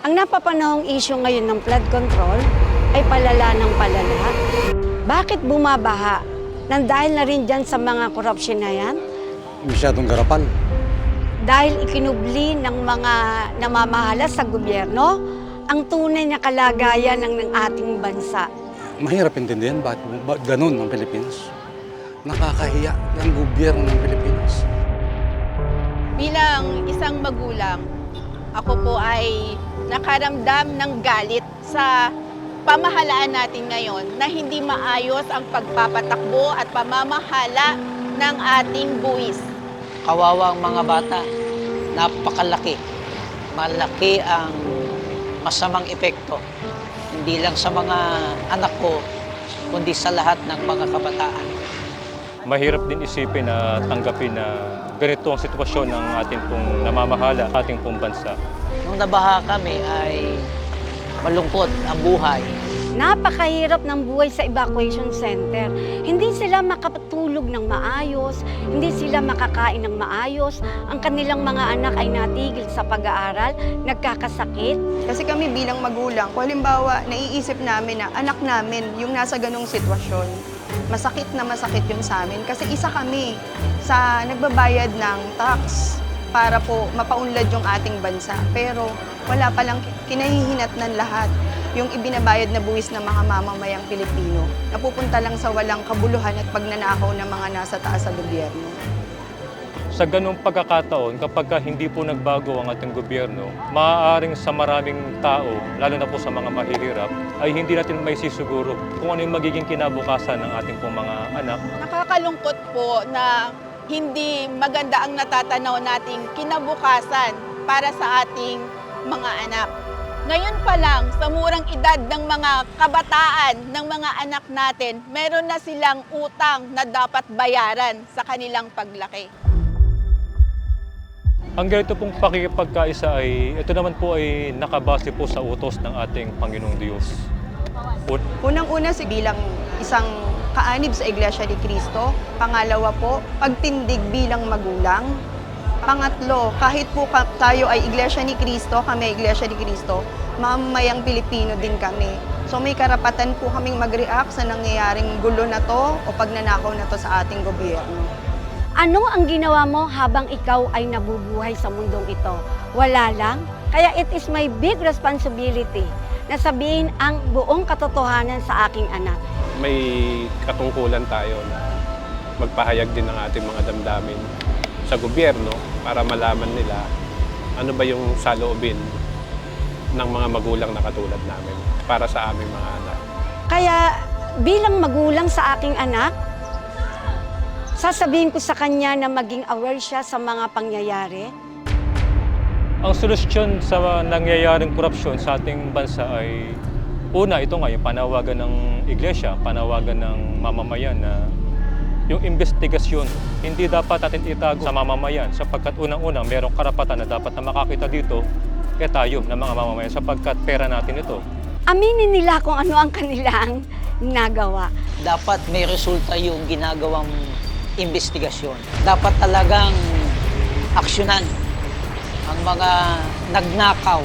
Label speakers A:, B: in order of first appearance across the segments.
A: Ang napapanahong issue ngayon ng flood control ay palala ng palala. Bakit bumabaha? Nang dahil na rin dyan sa mga korupsyon na yan?
B: Masyadong garapan.
A: Dahil ikinubli ng mga namamahala sa gobyerno ang tunay na kalagayan ng, ng ating bansa.
B: Mahirap intindihan bakit, bakit ganun ang Pilipinas. Nakakahiya ang gobyerno ng Pilipinas.
C: Bilang isang magulang, ako po ay nakaramdam ng galit sa pamahalaan natin ngayon na hindi maayos ang pagpapatakbo at pamamahala ng ating buwis.
D: kawawa ang mga bata. Napakalaki. Malaki ang masamang epekto. Hindi lang sa mga anak ko, kundi sa lahat ng mga kabataan.
E: mahirap din isipin na tanggapin na ganito ang sitwasyon ng ating pong namamahala, ating pong bansa.
D: Nung nabaha kami ay malungkot ang buhay.
A: Napakahirap ng buhay sa evacuation center. Hindi sila makatulog ng maayos, hindi sila makakain ng maayos. Ang kanilang mga anak ay natigil sa pag-aaral, nagkakasakit.
F: Kasi kami bilang magulang, kung halimbawa, naiisip namin na anak namin yung nasa ganong sitwasyon, masakit na masakit yun sa amin. Kasi isa kami sa nagbabayad ng tax para po mapaunlad yung ating bansa. Pero wala palang kinahihinat ng lahat yung ibinabayad na buwis ng mga mamamayang Pilipino. Napupunta lang sa walang kabuluhan at pagnanakaw ng mga nasa taas sa gobyerno.
E: Sa ganung pagkakataon, kapag ka hindi po nagbago ang ating gobyerno, maaaring sa maraming tao, lalo na po sa mga mahihirap, ay hindi natin may sisiguro kung ano yung magiging kinabukasan ng ating pong mga anak
C: Nakakalungkot po na hindi maganda ang natatanaw nating kinabukasan para sa ating mga anak. Ngayon pa lang, sa murang edad ng mga kabataan, ng mga anak natin, meron na silang utang na dapat bayaran sa kanilang paglaki.
E: Ang ganito pong pakikipagkaisa ay, ito naman po ay nakabase po sa utos ng ating Panginoong Diyos. Un-
F: Unang-una si bilang isang kaanib sa Iglesia ni Cristo. Pangalawa po, pagtindig bilang magulang. Pangatlo, kahit po tayo ay Iglesia ni Cristo, kami ay Iglesia ni Cristo, mamamayang Pilipino din kami. So may karapatan po kaming mag-react sa nangyayaring gulo na to o pagnanakaw na to sa ating gobyerno.
A: Ano ang ginawa mo habang ikaw ay nabubuhay sa mundong ito? Wala lang? Kaya it is my big responsibility na sabihin ang buong katotohanan sa aking anak.
G: may katungkulan tayo na magpahayag din ng ating mga damdamin sa gobyerno para malaman nila ano ba yung saloobin ng mga magulang na katulad namin para sa aming mga anak.
A: Kaya bilang magulang sa aking anak, sasabihin ko sa kanya na maging aware siya sa mga pangyayari.
E: Ang solusyon sa nangyayaring korupsyon sa ating bansa ay una, ito nga yung panawagan ng iglesia, panawagan ng mamamayan na yung investigasyon, hindi dapat natin itago sa mamamayan sapagkat unang-unang merong karapatan na dapat na makakita dito eh tayo na mga mamamayan sapagkat pera natin ito.
A: Aminin nila kung ano ang kanilang nagawa.
D: Dapat may resulta yung ginagawang investigasyon. Dapat talagang aksyonan ang mga nagnakaw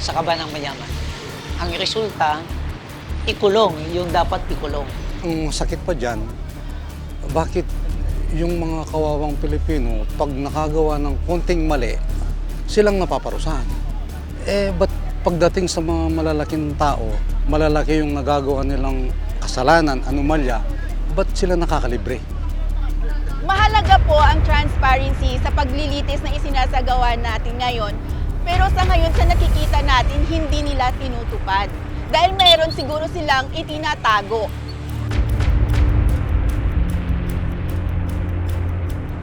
D: sa kabanang mayaman. Ang resulta, ikulong yung dapat ikulong.
B: Ang sakit pa dyan, bakit yung mga kawawang Pilipino, pag nakagawa ng konting mali, silang napaparusahan? Eh, ba't pagdating sa mga malalaking tao, malalaki yung nagagawa nilang kasalanan, anomalya, ba't sila nakakalibre?
C: Mahalaga po ang transparency sa paglilitis na isinasagawa natin ngayon. Pero sa ngayon, sa nakikita natin, hindi nila tinutupad. Dahil meron siguro silang itinatago.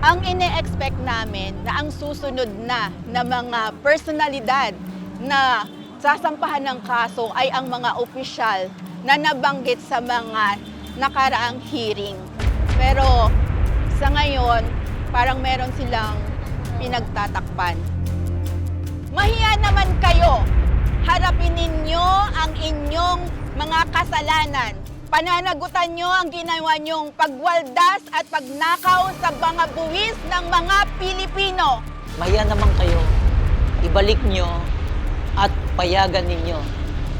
C: Ang ine-expect namin na ang susunod na na mga personalidad na sasampahan ng kaso ay ang mga opisyal na nabanggit sa mga nakaraang hearing. Pero sa ngayon, parang meron silang pinagtatakpan. Mahiya naman kayo. Harapin ninyo ang inyong mga kasalanan. Pananagutan nyo ang ginawa nyong pagwaldas at pagnakaw sa mga buwis ng mga Pilipino.
D: Maya naman kayo, ibalik nyo at payagan ninyo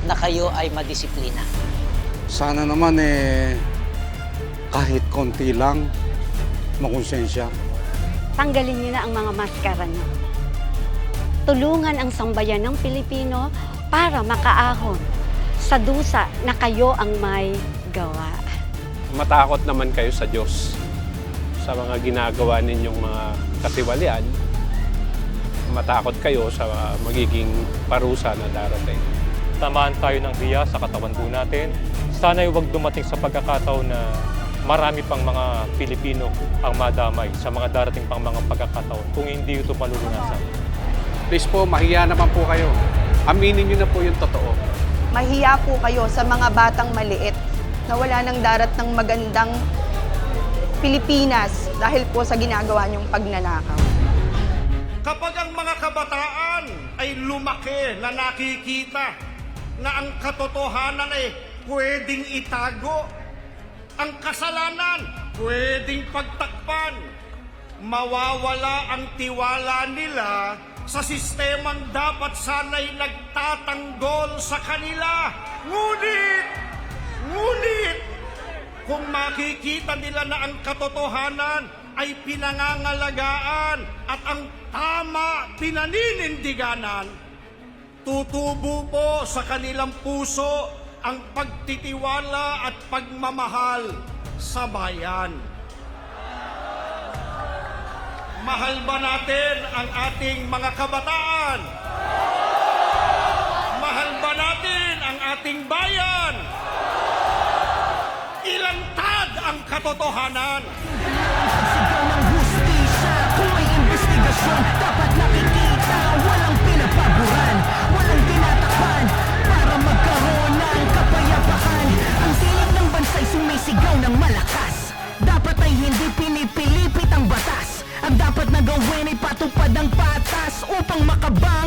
D: na kayo ay madisiplina.
B: Sana naman eh, kahit konti lang, makonsensya.
A: Tanggalin niyo na ang mga maskara niyo. Tulungan ang sambayan ng Pilipino para makaahon sa dusa na kayo ang may gawa.
G: Matakot naman kayo sa Diyos sa mga ginagawa ninyong mga katiwalian. Matakot kayo sa magiging parusa na darating.
E: Tamaan tayo ng hiya sa katawan po natin. Sana'y huwag dumating sa pagkakataon na marami pang mga Pilipino ang madamay sa mga darating pang mga pagkakataon kung hindi ito malulunasan.
G: Please po, mahiya naman po kayo. Aminin niyo na po yung totoo.
F: Mahiya po kayo sa mga batang maliit na wala nang darat ng magandang Pilipinas dahil po sa ginagawa niyong pagnanakaw.
H: Kapag ang mga kabataan ay lumaki na nakikita na ang katotohanan ay pwedeng itago, ang kasalanan pwedeng pagtakpan, mawawala ang tiwala nila sa sistemang dapat sana'y nagtatanggol sa kanila. Ngunit, ngunit, kung makikita nila na ang katotohanan ay pinangangalagaan at ang tama pinaninindiganan, tutubo po sa kanilang puso ang pagtitiwala at pagmamahal sa bayan. Mahal ba natin ang ating mga kabataan? Mahal ba natin ang ating bayan? Ilantad ang katotohanan.
I: Sigaw ng hustisya may investigasyon Dapat pinipilipit ang batas Ang dapat na gawin ay patupad ang patas Upang makabawi